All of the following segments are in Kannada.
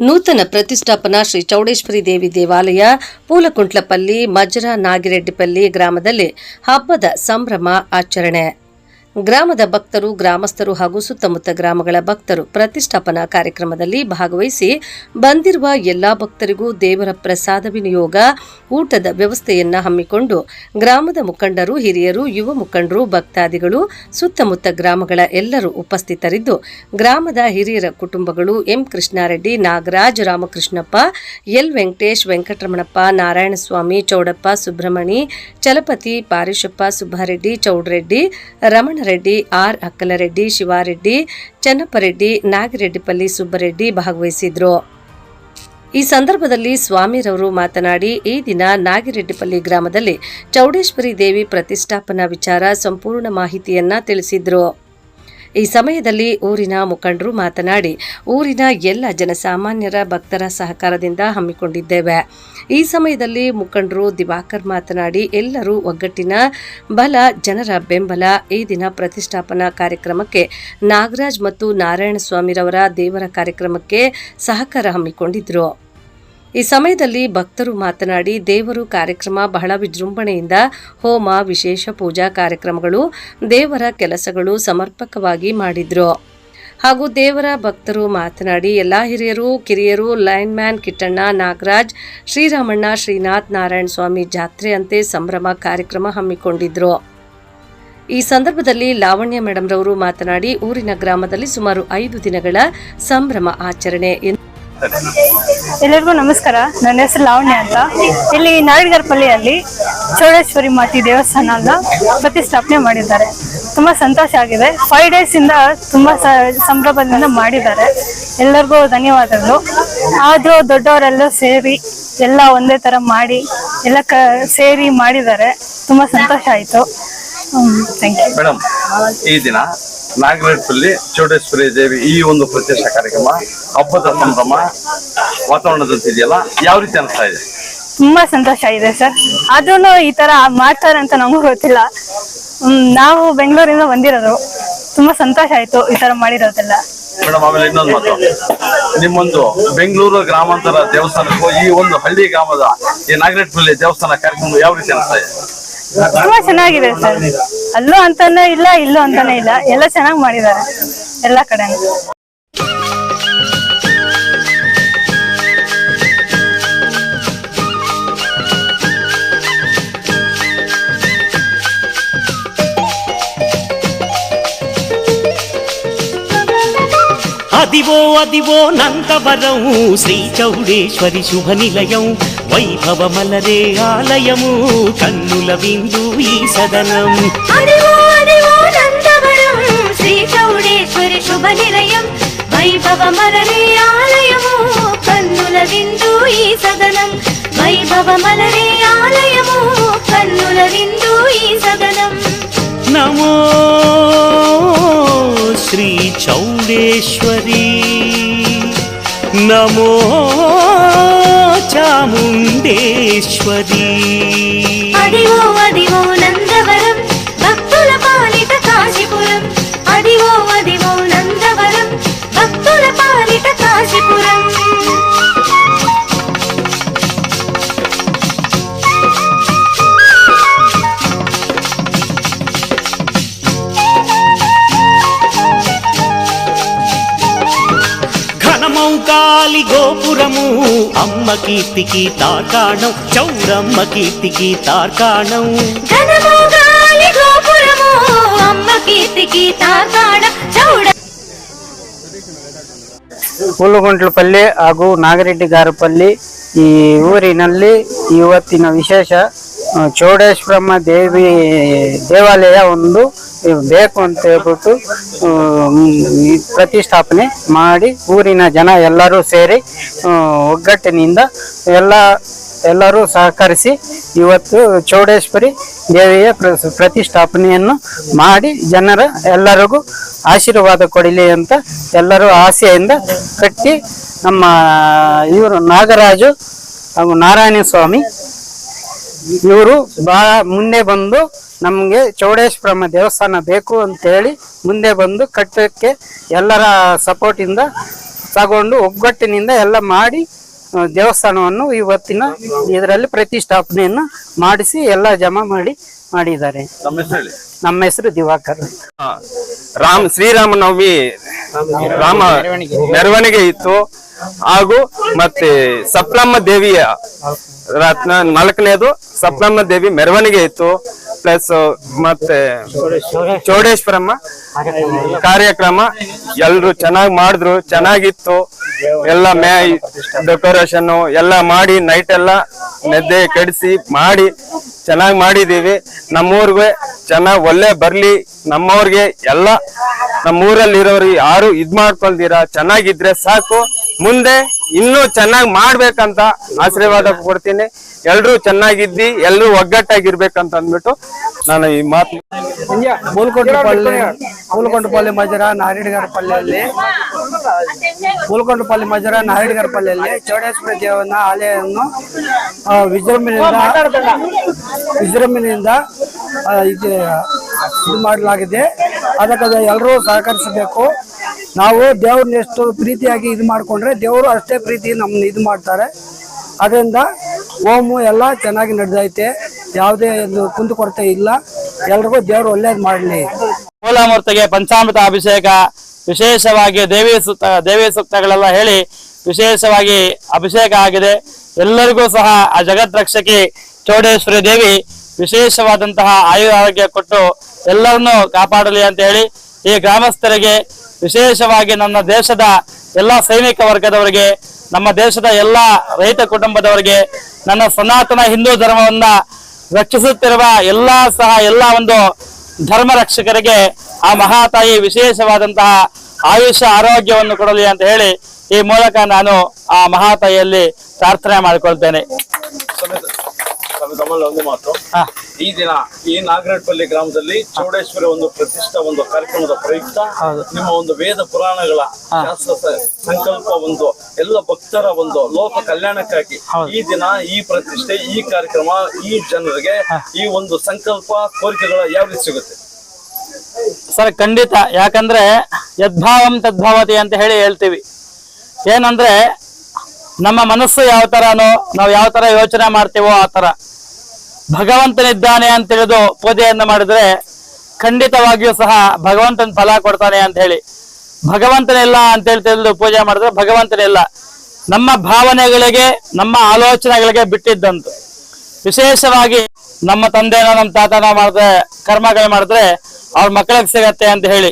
ನೂತನ ಪ್ರತಿಷ್ಠಾಪನಾ ಶ್ರೀ ಚೌಡೇಶ್ವರಿ ದೇವಿ ದೇವಾಲಯ ಪೂಲಕುಂಟ್ಲಪಲ್ಲಿ ಮಜ್ರ ನಾಗಿರೆಡ್ಡಿಪಲ್ಲಿ ಗ್ರಾಮದಲ್ಲಿ ಹಬ್ಬದ ಸಂಭ್ರಮ ಆಚರಣೆ. ಗ್ರಾಮದ ಭಕ್ತರು, ಗ್ರಾಮಸ್ಥರು ಹಾಗೂ ಸುತ್ತಮುತ್ತ ಗ್ರಾಮಗಳ ಭಕ್ತರು ಪ್ರತಿಷ್ಠಾಪನಾ ಕಾರ್ಯಕ್ರಮದಲ್ಲಿ ಭಾಗವಹಿಸಿ ಬಂದಿರುವ ಎಲ್ಲಾ ಭಕ್ತರಿಗೂ ದೇವರ ಪ್ರಸಾದ ವಿನಿಯೋಗ, ಊಟದ ವ್ಯವಸ್ಥೆಯನ್ನ ಹಮ್ಮಿಕೊಂಡು ಗ್ರಾಮದ ಮುಖಂಡರು, ಹಿರಿಯರು, ಯುವ ಮುಖಂಡರು, ಭಕ್ತಾದಿಗಳು, ಸುತ್ತಮುತ್ತ ಗ್ರಾಮಗಳ ಎಲ್ಲರೂ ಉಪಸ್ಥಿತರಿದ್ದು, ಗ್ರಾಮದ ಹಿರಿಯರ ಕುಟುಂಬಗಳು M Krishnareddy, Nagaraj Ramakrishnappa, L Venkatesh, Venkataramanappa, Narayanaswamy, Chowdappa, Subramani, Chalapathi, Parishappa, Subbareddy, Chowdreddy Ramanareddy R Akkalareddy, Shivareddy, Channappareddy, Nagireddypalli Subbareddy ಭಾಗವಹಿಸಿದ್ರು. ಈ ಸಂದರ್ಭದಲ್ಲಿ ಸ್ವಾಮಿರವರು ಮಾತನಾಡಿ, ಈ ದಿನ ನಾಗಿರೆಡ್ಡಿಪಲ್ಲಿ ಗ್ರಾಮದಲ್ಲಿ ಚೌಡೇಶ್ವರಿ ದೇವಿ ಪ್ರತಿಷ್ಠಾಪನಾ ವಿಚಾರ ಸಂಪೂರ್ಣ ಮಾಹಿತಿಯನ್ನ ತಿಳಿಸಿದ್ರು. ಈ ಸಮಯದಲ್ಲಿ ಊರಿನ ಮುಖಂಡರು ಮಾತನಾಡಿ, ಊರಿನ ಎಲ್ಲ ಜನಸಾಮಾನ್ಯರ ಭಕ್ತರ ಸಹಕಾರದಿಂದ ಹಮ್ಮಿಕೊಂಡಿದ್ದೇವೆ. ಈ ಸಮಯದಲ್ಲಿ ಮುಖಂಡರು ದಿವಾಕರ್ ಮಾತನಾಡಿ, ಎಲ್ಲರೂ ಒಗ್ಗಟ್ಟಿನ ಬಲ, ಜನರ ಬೆಂಬಲ ಈ ದಿನ ಪ್ರತಿಷ್ಠಾಪನಾ ಕಾರ್ಯಕ್ರಮಕ್ಕೆ ನಾಗರಾಜ್ ಮತ್ತು ನಾರಾಯಣಸ್ವಾಮಿರವರ ದೇವರ ಕಾರ್ಯಕ್ರಮಕ್ಕೆ ಸಹಕಾರ ಹಮ್ಮಿಕೊಂಡಿದ್ರು. ಈ ಸಮಯದಲ್ಲಿ ಭಕ್ತರು ಮಾತನಾಡಿ, ದೇವರು ಕಾರ್ಯಕ್ರಮ ಬಹಳ ವಿಜೃಂಭಣೆಯಿಂದ ಹೋಮ, ವಿಶೇಷ ಪೂಜಾ ಕಾರ್ಯಕ್ರಮಗಳು ದೇವರ ಕೆಲಸಗಳು ಸಮರ್ಪಕವಾಗಿ ಮಾಡಿದ್ರು. ಹಾಗೂ ದೇವರ ಭಕ್ತರು ಮಾತನಾಡಿ, ಎಲ್ಲ ಹಿರಿಯರು, ಕಿರಿಯರು, ಲೈನ್ ಮ್ಯಾನ್ ಕಿಟ್ಟಣ್ಣ ನಾಗರಾಜ್, ಶ್ರೀರಾಮಣ್ಣ, ಶ್ರೀನಾಥ್ ನಾರಾಯಣ ಸ್ವಾಮಿ ಜಾತ್ರೆ ಅಂತೆ ಸಂಭ್ರಮ ಕಾರ್ಯಕ್ರಮ ಹಮ್ಮಿಕೊಂಡಿದ್ರು. ಈ ಸಂದರ್ಭದಲ್ಲಿ ಲಾವಣ್ಯ ಮೇಡಮ್ ರವರು ಮಾತನಾಡಿ, ಊರಿನ ಗ್ರಾಮದಲ್ಲಿ ಸುಮಾರು ಐದು ದಿನಗಳ ಸಂಭ್ರಮ ಆಚರಣೆ ಎಲ್ಲರಿಗೂ ನಮಸ್ಕಾರ. ನನ್ನ ಹೆಸರು ಲಾವಣ್ಯ ಅಂತ. ಇಲ್ಲಿ ನಾಗರಿಗರಪಲ್ಲಿಯಲ್ಲಿ ಚೌಡೇಶ್ವರಿ ಮಾತಿ ದೇವಸ್ಥಾನದ ಪ್ರತಿಷ್ಠಾಪನೆ ಮಾಡಿದ್ದಾರೆ. ತುಂಬಾ ಸಂತೋಷ ಆಗಿದೆ. ಫೈವ್ ಡೇಸ್ ಇಂದ ತುಂಬಾ ಸಂಭ್ರಮದಿಂದ ಮಾಡಿದ್ದಾರೆ. ಎಲ್ಲರಿಗೂ ಧನ್ಯವಾದಗಳು. ಆದ್ರೂ ದೊಡ್ಡವರೆಲ್ಲ ಸೇರಿ ಎಲ್ಲ ಒಂದೇ ತರ ಮಾಡಿ, ಎಲ್ಲ ಕ, ಸೇರಿ ಮಾಡಿದ್ದಾರೆ. ತುಂಬಾ ಸಂತೋಷ ಆಯ್ತು. ಥ್ಯಾಂಕ್ ಯು ಮೇಡಮ್ ಈ ದಿನ ನಾಗರೇಟ್ಪಲ್ಲಿ ಚೌಡೇಶ್ವರಿ ದೇವಿ ಈ ಒಂದು ಪ್ರತ್ಯಕ್ಷ ಕಾರ್ಯಕ್ರಮ ಹಬ್ಬದ ಸಂಭ್ರಮ ವಾತಾವರಣದಂತಿದೆಯಲ್ಲ ಯಾವ ರೀತಿ ಅನಿಸ್ತಾ ಇದೆ? ತುಂಬಾ ಸಂತೋಷ ಇದೆ ಸರ್. ಅದನ್ನು ಈ ತರ ಮಾಡ್ತಾರೆ ಅಂತ ನಮಗೂ ಗೊತ್ತಿಲ್ಲ. ಹ್ಮ್, ನಾವು ಬೆಂಗಳೂರಿಂದ ಬಂದಿರೋದು. ತುಂಬಾ ಸಂತೋಷ ಆಯ್ತು ಈ ತರ ಮಾಡಿರೋದೆಲ್ಲ. ಮೇಡಮ್ ಆಮೇಲೆ ಇನ್ನೊಂದು ಮಾತು. ನಿಮ್ಮೊಂದು ಬೆಂಗಳೂರು ಗ್ರಾಮಾಂತರ ದೇವಸ್ಥಾನಕ್ಕೂ ಈ ಒಂದು ಹಳ್ಳಿ ಗ್ರಾಮದ ಈ ನಾಗರೇಟ್ಪಲ್ಲಿ ದೇವಸ್ಥಾನ ಕಾರ್ಯಕ್ರಮ ಯಾವ ರೀತಿ ಅನಿಸ್ತಾ ಇದೆ? ತುಂಬಾ ಚೆನ್ನಾಗಿದೆ ಸರ್ ಅಲ್ಲೂ ಅಂತಾನೆ ಇಲ್ಲ ಇಲ್ಲೂ ಅಂತಾನೆ ಇಲ್ಲ ಎಲ್ಲ ಚೆನ್ನಾಗಿ ಮಾಡಿದ್ದಾರೆ ಎಲ್ಲಾ ಕಡೆನೂ అదివో అదివో నందవరం శ్రీ చౌడేశ్వరి శుభ నిలయం వైభవమలరే ఆలయము కన్నుల విందు ఈ సదనం. శ్రీ చౌడేశ్వరి శుభ నిలయం వైభవ మలరే ఆలయము కన్నుల విందు ఈ సదనం. వైభవ మలరే ఆలయము కన్నుల విందు ఈ సదనం. నమో శ్రీ చౌడేశ్వరి నమో చాముండేశ్వరి అదివో అదివో నందవరం భక్తుల పాలిట కాశీపురం. అదివో అదివో నందవరం భక్తుల పాలిట కాశీపురం. ఘనమౌకాలి గోపురము అమ్మ కీర్తికి తార్కాణం చౌరమ్మ కీర్తికి తార్కాణం ఘనమోగాలి గోపురము అమ్మ కీర్తికి తాకాడ చౌడ ಹುಲ್ಲುಗುಂಟ್ಲಪಲ್ಲಿ ಹಾಗೂ ನಾಗರೆಡ್ಡಿ ಗಾರಪಲ್ಲಿ ಈ ಊರಿನಲ್ಲಿ ಇವತ್ತಿನ ವಿಶೇಷ ಆ, ಚೌಡೇಶ್ವರಮ್ಮ ದೇವಿ ದೇವಾಲಯ ಒಂದು ಬೇಕು ಅಂತ ಹೇಳ್ಬಿಟ್ಟು ಪ್ರತಿಷ್ಠಾಪನೆ ಮಾಡಿ ಊರಿನ ಜನ ಎಲ್ಲರೂ ಸೇರಿ ಒಗ್ಗಟ್ಟಿನಿಂದ ಎಲ್ಲ, ಎಲ್ಲರೂ ಸಹಕರಿಸಿ ಇವತ್ತು ಚೌಡೇಶ್ವರಿ ದೇವಿಯ ಪ್ರ- ಪ್ರತಿಷ್ಠಾಪನೆಯನ್ನು ಮಾಡಿ ಜನರ ಎಲ್ಲರಿಗೂ ಆಶೀರ್ವಾದ ಕೊಡಲಿ ಅಂತ ಎಲ್ಲರೂ ಆಸೆಯಿಂದ ಕಟ್ಟಿ ನಮ್ಮ ಇವರು ನಾಗರಾಜು ಹಾಗೂ ನಾರಾಯಣ ಸ್ವಾಮಿ ಇವರು ಬಹಳ ಮುಂದೆ ಬಂದು ನಮಗೆ ಚೌಡೇಶ್ವರಮ್ಮ ದೇವಸ್ಥಾನ ಬೇಕು ಅಂತೇಳಿ ಮುಂದೆ ಬಂದು ಕಟ್ಟಕ್ಕೆ ಎಲ್ಲರ ಸಪೋರ್ಟಿಂದ ತಗೊಂಡು ಒಗ್ಗಟ್ಟಿನಿಂದ ಎಲ್ಲ ಮಾಡಿ ದೇವಸ್ಥಾನವನ್ನು ಇವತ್ತಿನ ಇದರಲ್ಲಿ ಪ್ರತಿಷ್ಠಾಪನೆಯನ್ನು ಮಾಡಿಸಿ ಎಲ್ಲ ಜಮಾ ಮಾಡಿ ಮಾಡಿದ್ದಾರೆ. ನಮ್ಮ ಹೆಸರು ಹೇಳಿ. ನಮ್ಮ ಹೆಸರು ದಿವಾಕರ್ ರಾಮ್ ಶ್ರೀರಾಮನವಮಿ ರಾಮ ಮೆರವಣಿಗೆ ಇತ್ತು. ಹಾಗೂ ಮತ್ತೆ ಸಪ್ಲಮ್ಮ ದೇವಿಯ ರತ್ನ ನಾಲ್ಕನೇದು ಸಪ್ಲಮ್ಮ ದೇವಿ ಮೆರವಣಿಗೆ ಇತ್ತು. ಪ್ಲಸ್ ಮತ್ತೆ ಚೌಡೇಶ್ವರಮ್ಮ ಕಾರ್ಯಕ್ರಮ. ಎಲ್ರು ಚೆನ್ನಾಗಿ ಮಾಡಿದ್ರು, ಚೆನ್ನಾಗಿತ್ತು. ಎಲ್ಲ ಮ್ಯಾ ಡೆಕೋರೇಷನ್ ಎಲ್ಲ ಮಾಡಿ ನೈಟ್ ಎಲ್ಲ ನೆದ್ದೆ ಕೆಡಿಸಿ ಮಾಡಿ, ಚೆನ್ನಾಗಿ ಮಾಡಿದೀವಿ ನಮ್ಮೂರ್ಗೆ ಚೆನ್ನಾಗಿ ಒಳ್ಳೆ ಬರ್ಲಿ. ನಮ್ಮವ್ರಿಗೆ ಎಲ್ಲ, ನಮ್ಮೂರಲ್ಲಿರೋರು ಯಾರು ಇದ್ ಮಾಡ್ಕೊಳ್ದಿರ? ಚೆನ್ನಾಗಿದ್ರೆ ಸಾಕು. ಮುಂದೆ ಇನ್ನೂ ಚೆನ್ನಾಗಿ ಮಾಡ್ಬೇಕಂತ ಆಶೀರ್ವಾದ ಕೊಡ್ತೀನಿ. ಎಲ್ರು ಚೆನ್ನಾಗಿದ್ದಿ, ಎಲ್ರು ಒಗ್ಗಟ್ಟಾಗಿರ್ಬೇಕಂತ ಅಂದ್ಬಿಟ್ಟು ನಾನು ಈ ಮಾತು ಮೂಲ್ಕೊಂಡಪಲ್ಲಿ ಮೂಲ್ಕೊಂಡಪಲ್ಲಿ ಮಜರ ನಾರಿಡಿಗರ ಪಲ್ಲೆಯಲ್ಲಿ ಮೂಲ್ಕೊಂಡಪಲ್ಲಿ ಮಜರ ನಾರಿಡಿಗರ ಪಲ್ಲೆಯಲ್ಲಿ ಚೌಡೇಶ್ವರ ದೇವನ ಆಲಯವನ್ನು ವಿಜೃಂಭಣೆಯಿಂದ ವಿಜೃಂಭಣೆಯಿಂದ ಇದು ಮಾಡಲಾಗಿದೆ. ಅದಕ್ಕೆ ಎಲ್ಲರೂ ಸಹಕರಿಸಬೇಕು. ನಾವು ದೇವ್ರನ್ನ ಎಷ್ಟು ಪ್ರೀತಿಯಾಗಿ ಇದು ಮಾಡಿಕೊಂಡ್ರೆ ದೇವರು ಅಷ್ಟೇ ಪ್ರೀತಿ ನಮ್ಮನ್ನ ಇದು ಮಾಡ್ತಾರೆ. ಅದರಿಂದ ಓಮು ಎಲ್ಲ ಚೆನ್ನಾಗಿ ನಡೆದೈತೆ. ಯಾವುದೇ ಒಂದು ಕುಂದುಕೊರತೆ ಇಲ್ಲ. ಎಲ್ರಿಗೂ ದೇವರು ಒಳ್ಳೇದು ಮಾಡಲಿ. ಕೋಲಾಮೂರ್ತಿಗೆ ಪಂಚಾಮೃತ ಅಭಿಷೇಕ ವಿಶೇಷವಾಗಿ ದೇವಿ ಸುತ್ತ, ದೇವಿ ಸೂಕ್ತಗಳೆಲ್ಲ ಹೇಳಿ ವಿಶೇಷವಾಗಿ ಅಭಿಷೇಕ ಆಗಿದೆ. ಎಲ್ಲರಿಗೂ ಸಹ ಆ ಜಗತ್ ರಕ್ಷಕಿ ಚೌಡೇಶ್ವರಿ ದೇವಿ ವಿಶೇಷವಾದಂತಹ ಆಯುರಾರೋಗ್ಯ ಆರೋಗ್ಯ ಕೊಟ್ಟು ಎಲ್ಲರನ್ನೂ ಕಾಪಾಡಲಿ ಅಂತ ಹೇಳಿ ಈ ಗ್ರಾಮಸ್ಥರಿಗೆ ವಿಶೇಷವಾಗಿ ನನ್ನ ದೇಶದ ಎಲ್ಲ ಸೈನಿಕ ವರ್ಗದವರಿಗೆ, ನಮ್ಮ ದೇಶದ ಎಲ್ಲ ರೈತ ಕುಟುಂಬದವರಿಗೆ, ನನ್ನ ಸನಾತನ ಹಿಂದೂ ಧರ್ಮವನ್ನ ರಕ್ಷಿಸುತ್ತಿರುವ ಎಲ್ಲಾ ಸಹ ಎಲ್ಲ ಒಂದು ಧರ್ಮ ರಕ್ಷಕರಿಗೆ ಆ ಮಹಾತಾಯಿ ವಿಶೇಷವಾದಂತಹ ಆಯುಷ್ಯ ಆರೋಗ್ಯವನ್ನು ಕೊಡಲಿ ಅಂತ ಹೇಳಿ ಈ ಮೂಲಕ ನಾನು ಆ ಮಹಾತಾಯಿಯಲ್ಲಿ ಪ್ರಾರ್ಥನೆ ಮಾಡಿಕೊಳ್ತೇನೆ. ಕಮಲ್ ಒಂದು ಮಾತು. ಈ ದಿನ ಈ ನಾಗರಟ್ಪಲ್ಲಿ ಗ್ರಾಮದಲ್ಲಿ ಚೌಡೇಶ್ವರಿ ಒಂದು ಪ್ರತಿಷ್ಠಾ ಒಂದು ಕಾರ್ಯಕ್ರಮದ ಪ್ರಯುಕ್ತ ನಿಮ್ಮ ಒಂದು ವೇದ ಪುರಾಣಗಳ ಶಾಸ್ತ್ರ ಸಂಕಲ್ಪ ಒಂದು ಎಲ್ಲ ಭಕ್ತರ ಒಂದು ಲೋಕ ಕಲ್ಯಾಣಕ್ಕಾಗಿ ಈ ದಿನ ಈ ಪ್ರತಿಷ್ಠೆ ಈ ಕಾರ್ಯಕ್ರಮ ಈ ಜನರಿಗೆ ಈ ಒಂದು ಸಂಕಲ್ಪ ಕೋರಿಕೆಗಳ ಯಾವ ರೀತಿ ಸಿಗುತ್ತೆ? ಸರ್ ಖಂಡಿತ. ಯಾಕಂದ್ರೆ ಯದ್ಭಾವಂ ತದ್ಭಾವತಿ ಅಂತ ಹೇಳಿ ಹೇಳ್ತೀವಿ. ಏನಂದ್ರೆ ನಮ್ಮ ಮನಸ್ಸು ಯಾವ ತರನೋ ನಾವು ಯಾವ ತರ ಯೋಚನೆ ಮಾಡ್ತೀವೋ ಆ ತರ. ಭಗವಂತನಿದ್ದಾನೆ ಅಂತ ತಿಳಿದು ಪೂಜೆಯನ್ನು ಮಾಡಿದ್ರೆ ಖಂಡಿತವಾಗಿಯೂ ಸಹ ಭಗವಂತನ ಫಲ ಕೊಡ್ತಾನೆ ಅಂತ ಹೇಳಿ. ಭಗವಂತನಿಲ್ಲ ಅಂತ ಹೇಳಿ ತಿಳಿದು ಪೂಜೆ ಮಾಡಿದ್ರೆ ಭಗವಂತನಿಲ್ಲ. ನಮ್ಮ ಭಾವನೆಗಳಿಗೆ, ನಮ್ಮ ಆಲೋಚನೆಗಳಿಗೆ ಬಿಟ್ಟಿದ್ದಂತು. ವಿಶೇಷವಾಗಿ ನಮ್ಮ ತಂದೆನೋ, ನಮ್ಮ ತಾತನ ಮಾಡಿದ್ರೆ, ಕರ್ಮಗಳು ಮಾಡಿದ್ರೆ ಅವ್ರ ಮಕ್ಕಳಿಗೆ ಸಿಗತ್ತೆ ಅಂತ ಹೇಳಿ.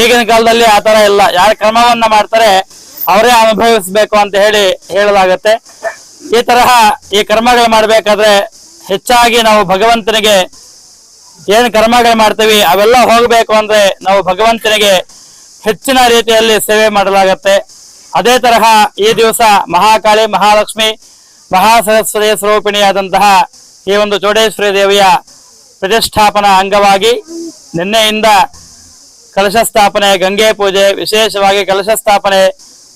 ಈಗಿನ ಕಾಲದಲ್ಲಿ ಆ ತರ ಇಲ್ಲ. ಯಾರ ಕರ್ಮವನ್ನ ಮಾಡ್ತಾರೆ, ಅವರೇ ಅನುಭವಿಸ್ಬೇಕು ಅಂತ ಹೇಳಿ ಹೇಳಲಾಗತ್ತೆ. ಈ ತರಹ ಈ ಕರ್ಮಗಳು ಮಾಡ್ಬೇಕಾದ್ರೆ ಹೆಚ್ಚಾಗಿ ನಾವು ಭಗವಂತನಿಗೆ ಏನು ಕರ್ಮಗಳು ಮಾಡ್ತೀವಿ, ಅವೆಲ್ಲ ಹೋಗಬೇಕು ಅಂದ್ರೆ ನಾವು ಭಗವಂತನಿಗೆ ಹೆಚ್ಚಿನ ರೀತಿಯಲ್ಲಿ ಸೇವೆ ಮಾಡಲಾಗತ್ತೆ. ಅದೇ ತರಹ ಈ ದಿವಸ ಮಹಾಕಾಳಿ, ಮಹಾಲಕ್ಷ್ಮಿ ಮಹಾಸರಸ್ವತಿ ಸ್ವರೂಪಿಣಿಯಾದಂತಹ ಈ ಒಂದು ಚೌಡೇಶ್ವರಿ ದೇವಿಯ ಪ್ರತಿಷ್ಠಾಪನಾ ಅಂಗವಾಗಿ ನಿನ್ನೆಯಿಂದ ಕಲಶ ಸ್ಥಾಪನೆ, ಗಂಗೆ ಪೂಜೆ, ವಿಶೇಷವಾಗಿ ಕಲಶ ಸ್ಥಾಪನೆ,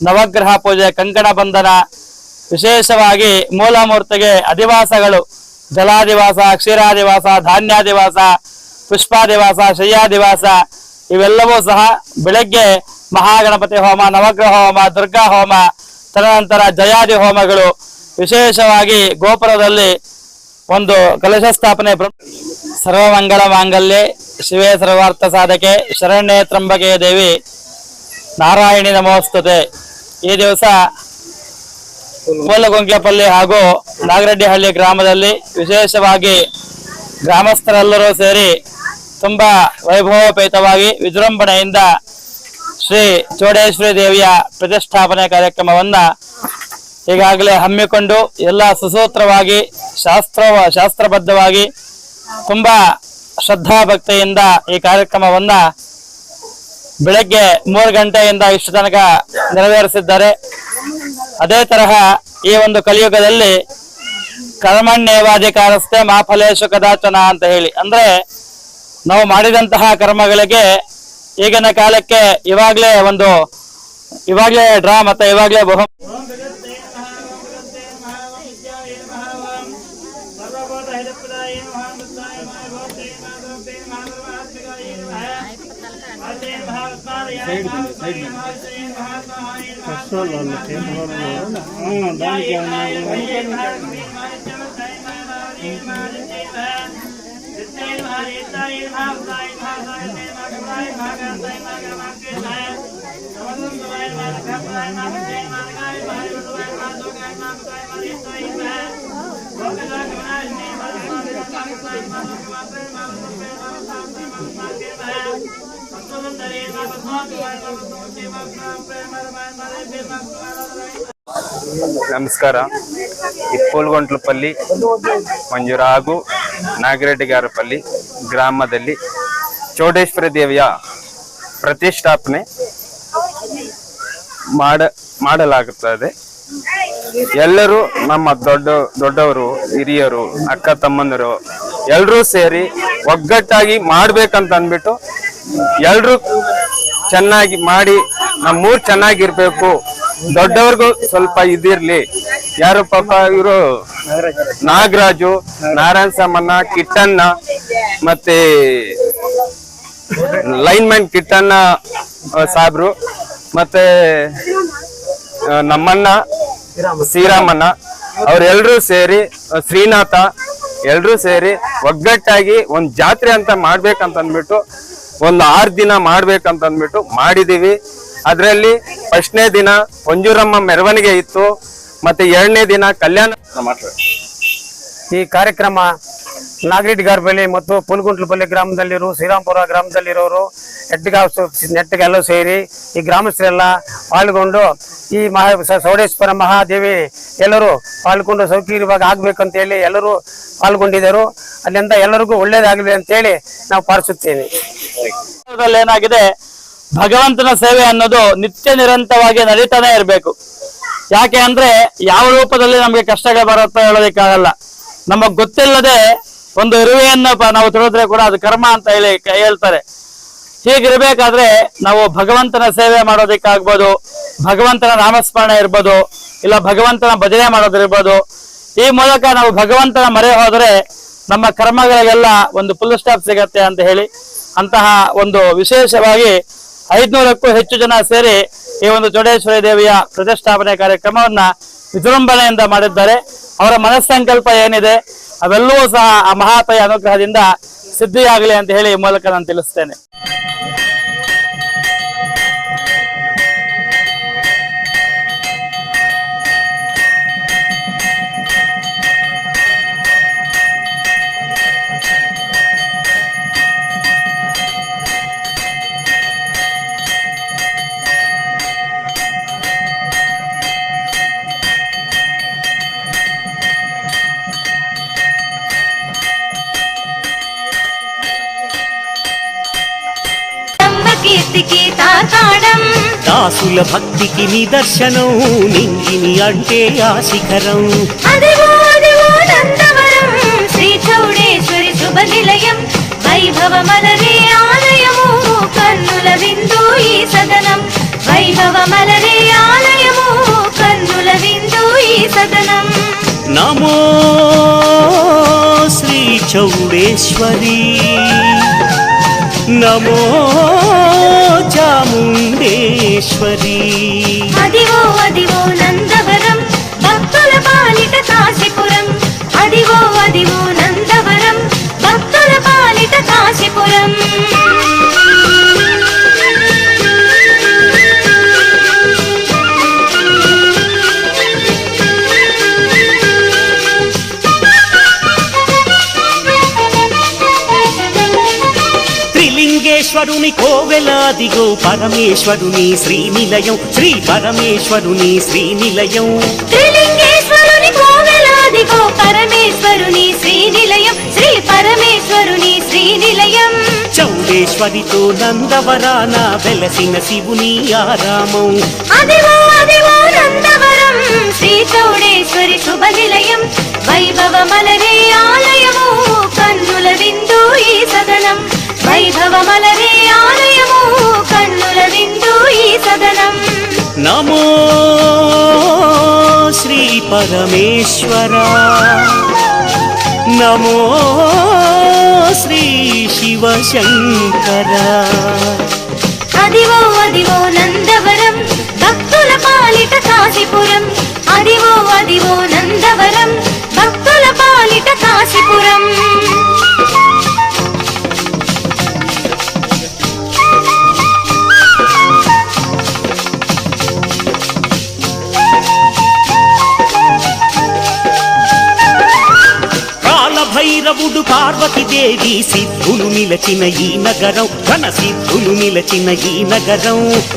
ನವಗ್ರಹ ಪೂಜೆ, ಕಂಕಣ ಬಂಧನ, ವಿಶೇಷವಾಗಿ ಮೂಲಮೂರ್ತಿಗೆ ಅಧಿವಾಸಗಳು ಜಲಾದಿವಾಸ ಕ್ಷೀರಾದಿವಾಸ ಧಾನ್ಯಾದಿವಾಸ ಪುಷ್ಪಾದಿವಾಸ ಶಯ್ಯಾದಿವಾಸ ಇವೆಲ್ಲವೂ ಸಹ ಬೆಳಗ್ಗೆ ಮಹಾಗಣಪತಿ ಹೋಮ, ನವಗ್ರಹ ಹೋಮ, ದುರ್ಗಾ ಹೋಮ, ತದನಂತರ ಜಯಾದಿ ಹೋಮಗಳು. ವಿಶೇಷವಾಗಿ ಗೋಪುರದಲ್ಲಿ ಒಂದು ಕಲಶ ಸ್ಥಾಪನೆ ಸರ್ವಮಂಗಳ ಮಾಂಗಲ್ಯ, ಶಿವೇ ಸರ್ವಾರ್ಥ ಸಾಧಕೆ, ಶರಣ್ಯೇ ತ್ರಂಬಕೆಯ ದೇವಿ, ನಾರಾಯಣಿ ನಮೋಸ್ತುತೆ. ಈ ದಿವಸ ಮೂಲಗೊಂಗ್ಲಪಲ್ಲಿ ಹಾಗೂ ನಾಗರೆಡ್ಡಿಹಳ್ಳಿ ಗ್ರಾಮದಲ್ಲಿ ವಿಶೇಷವಾಗಿ ಗ್ರಾಮಸ್ಥರೆಲ್ಲರೂ ಸೇರಿ ತುಂಬಾ ವೈಭವೋಪೇತವಾಗಿ ವಿಜೃಂಭಣೆಯಿಂದ ಶ್ರೀ ಚೋಡೇಶ್ವರಿ ದೇವಿಯ ಪ್ರತಿಷ್ಠಾಪನೆ ಕಾರ್ಯಕ್ರಮವನ್ನ ಈಗಾಗಲೇ ಹಮ್ಮಿಕೊಂಡು ಎಲ್ಲ ಸುಸೂತ್ರವಾಗಿ, ಶಾಸ್ತ್ರ, ಶಾಸ್ತ್ರಬದ್ಧವಾಗಿ ತುಂಬಾ ಶ್ರದ್ಧಾ ಭಕ್ತಿಯಿಂದ ಈ ಕಾರ್ಯಕ್ರಮವನ್ನ ಬೆಳಗ್ಗೆ ಮೂರು ಗಂಟೆಯಿಂದ ಇಷ್ಟು ತನಕ ನೆರವೇರಿಸಿದ್ದಾರೆ. ಅದೇ ತರಹ ಈ ಒಂದು ಕಲಿಯುಗದಲ್ಲಿ ಕರ್ಮಣ್ಯೇವಾಧಿಕಾರಸ್ಥೆ ಮಾಫಲೇಶು ಕದಾಚನ ಅಂತ ಹೇಳಿ. ಅಂದ್ರೆ ನಾವು ಮಾಡಿದಂತಹ ಕರ್ಮಗಳಿಗೆ ಈಗಿನ ಕಾಲಕ್ಕೆ ಇವಾಗ್ಲೇ ಒಂದು, ಇವಾಗ್ಲೇ ಡ್ರಾ ಮತ್ತೆ ಇವಾಗ್ಲೇ ಬಹು సైడ్ సైడ్ కష్టోళ్ళు దానికి Thank you. ನಮಸ್ಕಾರ. ಇಪ್ಪೋಲ್ಗೊಂಟ್ಲಪಲ್ಲಿ ಮಂಜೂರ ಹಾಗೂ ನಾಗರೆಡ್ಡಿಗಾರಪಲ್ಲಿ ಗ್ರಾಮದಲ್ಲಿ ಚೌಡೇಶ್ವರಿ ದೇವಿಯ ಪ್ರತಿಷ್ಠಾಪನೆ ಮಾಡ ಮಾಡಲಾಗುತ್ತದೆ. ಎಲ್ಲರೂ ನಮ್ಮ ದೊಡ್ಡ ದೊಡ್ಡವರು, ಹಿರಿಯರು, ಅಕ್ಕ ತಮ್ಮಂದರು ಎಲ್ಲರೂ ಸೇರಿ ಒಗ್ಗಟ್ಟಾಗಿ ಮಾಡ್ಬೇಕಂತ ಅಂದ್ಬಿಟ್ಟು ಎಲ್ರು ಚೆನ್ನಾಗಿ ಮಾಡಿ ನಮ್ಮೂರ್ ಚೆನ್ನಾಗಿರ್ಬೇಕು. ದೊಡ್ಡವ್ರಿಗೂ ಸ್ವಲ್ಪ ಇದಿರ್ಲಿ. ಯಾರು ಪಾಪ ಇವರು? ನಾಗರಾಜು ನಾರಾಯಣ ಸಾಮಣ್ಣ ಕಿಟ್ಟಣ್ಣ ಮತ್ತೆ ಲೈನ್ಮನ್ ಕಿಟ್ಟಣ್ಣ ಆ, ಸಾಬ್ರು ಮತ್ತೆ ನಮ್ಮಣ್ಣ ಶ್ರೀರಾಮಣ್ಣ ಅವರೆಲ್ಲರೂ ಸೇರಿ ಶ್ರೀನಾಥ ಎಲ್ಲರೂ ಸೇರಿ ಒಗ್ಗಟ್ಟಾಗಿ ಒಂದ್ ಜಾತ್ರೆ ಅಂತ ಮಾಡ್ಬೇಕಂತ ಅಂದ್ಬಿಟ್ಟು ಒಂದು ಆರು ದಿನ ಮಾಡ್ಬೇಕಂತ ಅಂದ್ಬಿಟ್ಟು ಮಾಡಿದೀವಿ. ಅದರಲ್ಲಿ ಫಸ್ಟ್ನೇ ದಿನ ಮಂಜೂರಮ್ಮ ಮೆರವಣಿಗೆ ಇತ್ತು ಮತ್ತೆ ಎರಡನೇ ದಿನ ಕಲ್ಯಾಣ ಈ ಕಾರ್ಯಕ್ರಮ ನಾಗರಿಟ್ಗಾರ್ಬಳ್ಳಿ ಮತ್ತು ಪುಲ್ಗುಂಟ್ಲಪಲ್ಲಿ ಗ್ರಾಮದಲ್ಲಿರೋ ಶ್ರೀರಾಮ್ಪುರ ಗ್ರಾಮದಲ್ಲಿರೋರು ನೆಟ್ಗಾವ್ ನೆಟ್ಟಿಗೆಲ್ಲ ಸೇರಿ ಈ ಗ್ರಾಮಸ್ಥರೆಲ್ಲ ಪಾಲ್ಗೊಂಡು ಈ ಮಹಾ ಸೌಡೇಶ್ವರ ಮಹಾದೇವಿ ಎಲ್ಲರೂ ಪಾಲ್ಗೊಂಡು ಸೌಕರ್ಯವಾಗಿ ಆಗ್ಬೇಕಂತ ಹೇಳಿ ಎಲ್ಲರೂ ಪಾಲ್ಗೊಂಡಿದ್ದರು. ಅಲ್ಲಿಂದ ಎಲ್ಲರಿಗೂ ಒಳ್ಳೇದಾಗಲಿ ಅಂತೇಳಿ ನಾವು ಜೀವನದಲ್ಲಿ ಏನಾಗಿದೆ? ಭಗವಂತನ ಸೇವೆ ಅನ್ನೋದು ನಿತ್ಯ ನಿರಂತರವಾಗಿ ನಡೀತಾನೆ ಇರಬೇಕು. ಯಾಕೆ ಅಂದ್ರೆ ಯಾವ ರೂಪದಲ್ಲಿ ನಮಗೆ ಕಷ್ಟಗಳು ಬರುತ್ತೋ ಹೇಳೋದಕ್ಕಾಗಲ್ಲ. ನಮಗ್ ಗೊತ್ತಿಲ್ಲದೆ ಒಂದು ಇರುವೆಯನ್ನ ನಾವು ತಿಳಿದ್ರೆ ಕೂಡ ಅದು ಕರ್ಮ ಅಂತ ಹೇಳಿ ಹೇಳ್ತಾರೆ. ಹೀಗಿರ್ಬೇಕಾದ್ರೆ ನಾವು ಭಗವಂತನ ಸೇವೆ ಮಾಡೋದಕ್ಕಾಗ್ಬೋದು, ಭಗವಂತನ ನಾಮಸ್ಮರಣೆ ಇರ್ಬೋದು, ಇಲ್ಲ ಭಗವಂತನ ಭಜನೆ ಮಾಡೋದಿರ್ಬೋದು. ಈ ಮೂಲಕ ನಾವು ಭಗವಂತನ ಮರೆ ಹೋದರೆ ನಮ್ಮ ಕರ್ಮಗಳಿಗೆಲ್ಲ ಒಂದು ಫುಲ್ ಸ್ಟಾಪ್ ಸಿಗತ್ತೆ ಅಂತ ಹೇಳಿ ಅಂತಹ ಒಂದು ವಿಶೇಷವಾಗಿ ಐದ್ನೂರಕ್ಕೂ ಹೆಚ್ಚು ಜನ ಸೇರಿ ಈ ಒಂದು ಚೌಡೇಶ್ವರಿ ದೇವಿಯ ಪ್ರತಿಷ್ಠಾಪನೆ ಕಾರ್ಯಕ್ರಮವನ್ನ ವಿಜೃಂಭಣೆಯಿಂದ ಮಾಡಿದ್ದಾರೆ. ಅವರ ಮನಸ್ಸಂಕಲ್ಪ ಏನಿದೆ? ಅವೆಲ್ಲವೂ ಸಹ ಆ ಮಹಾತಯ ಅನುಗ್ರಹದಿಂದ ಸಿದ್ಧಿಯಾಗಲಿ ಅಂತ ಹೇಳಿ ಮೂಲಕ ನಾನು ತಿಳಿಸ್ತೇನೆ. దాసుల భక్తికి నిదర్శనం నింగిని అంటే ఆ శిఖరం. అదివో అదివో నందవరం శ్రీ చౌడేశ్వరి శుభ నిలయం వైభవ మలరే ఆలయము కన్నుల విందు ఈ సదనం. వైభవ మలరే ఆలయము కన్నుల విందు ఈ సదనం. నమో శ్రీ చౌడేశ్వరి. నమో చాముండేశ్వరి. అదివో అదివో నందవరం భక్తుల పాలిట కాశీపురం. అదివో అదివో నందవరం భక్తుల పాలిట కాశీపురం. త్రిలింగేశ్వరుని కోవెలాదిగో పరమేశ్వరుని శ్రీనిలయం శ్రీ పరమేశ్వరుని శ్రీనిలయం. త్రిలింగేశ్వరుని కోవెలాదిగో పరమేశ్వరుని శ్రీనిలయం శ్రీ పరమేశ్వరుని శ్రీనిలయం. చౌడేశ్వరితో నందవరాన వెలసిన శివుని ఆరామం. నందవరం శ్రీ చౌడేశ్వరి శుభ నిలయం వైభవ మలరే ఆలయము కన్నుల విందు ఈ నమో శ్రీ పరమేశ్వర నమో శ్రీ శివ శంకర అదివో అదివో నందవరం భక్తుల పాలిట కాశీపురం. అదివో అదివో నందవరం భక్తుల పాలిట కాశీపురం.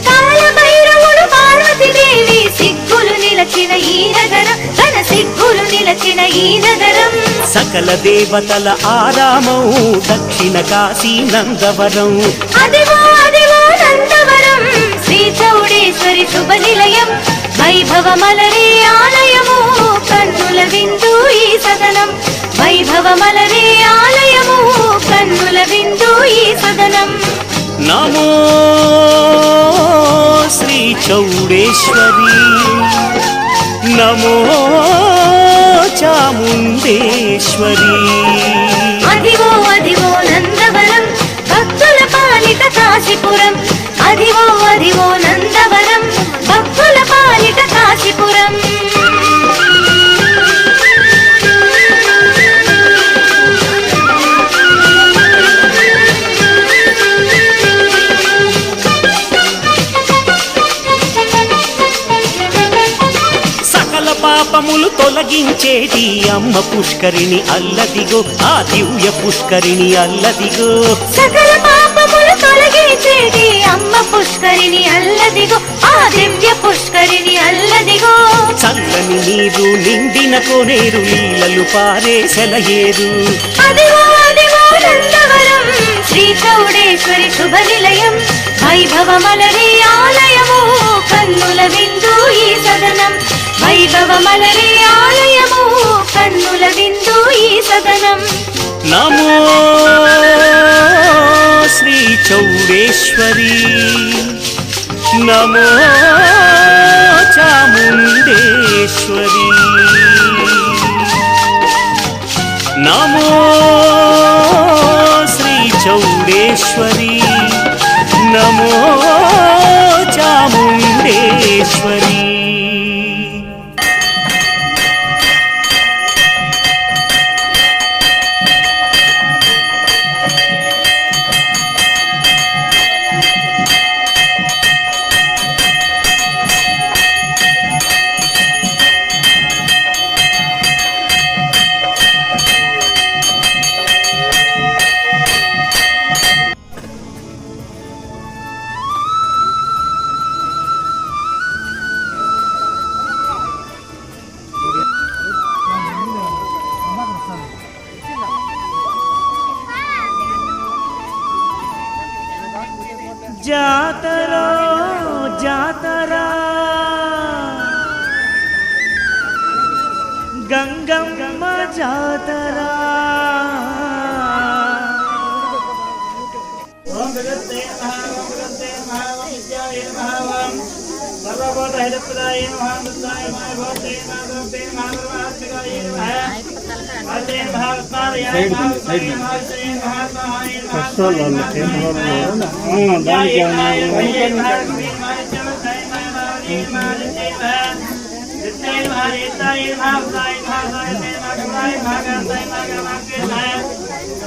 కాలభైరవుడు పార్వతీదేవి సిద్ధులు నిలచిన ఈ నగరం ఘన సిద్ధులు నిలచిన ఈ నగరం. సకల దేవతల ఆరామం దక్షిణ కాశీ నందవరం. శ్రీ చౌడేశ్వరి శుభ నిలయం వైభవమలరే ఆలయము కన్నుల విందు ఈ సదనం. వైభవమలరే ఆలయము కన్నుల విందు ఈ సదనం. నమో శ్రీ చౌడేశ్వరి. నమో చాముండేశ్వరి. అదివో అదివో నందవరం భక్తుల పాలిట కాశీపురం. అదివో అదివో పాపములు తొలగించేటి అమ్మ పుష్కరిణి అల్లదిగో ఆ దివ్య పుష్కరిణి అల్లదిగో. సకల పాపములు తొలగించేటి అమ్మ పుష్కరిణి అల్లదిగో ఆ దివ్య పుష్కరిణి అల్లదిగో. చల్లని నీరు నిండిన కోనేరు నీళ్ళలు పారే సెలయేరు. అదిగో అదిగో నందవరం శ్రీ చౌడేశ్వరి శుభ నిలయం వైభవమలరి ఆలయము కన్నుల విందు ఈ సదనం. వైభవ మలరే ఆలయము కన్నుల విందు ఈ సదనం. నమో శ్రీ చౌడేశ్వరి. నమో చాముండేశ్వరి. నమో శ్రీ చౌడేశ్వరి. నమో జలప్రదాయ నమః మృత్యాయ మాయ భవతే నాగోపే మహాభారతికాయ నమః భవతే మహాత్మాయ మహాత్మాయ మహాత్మాయ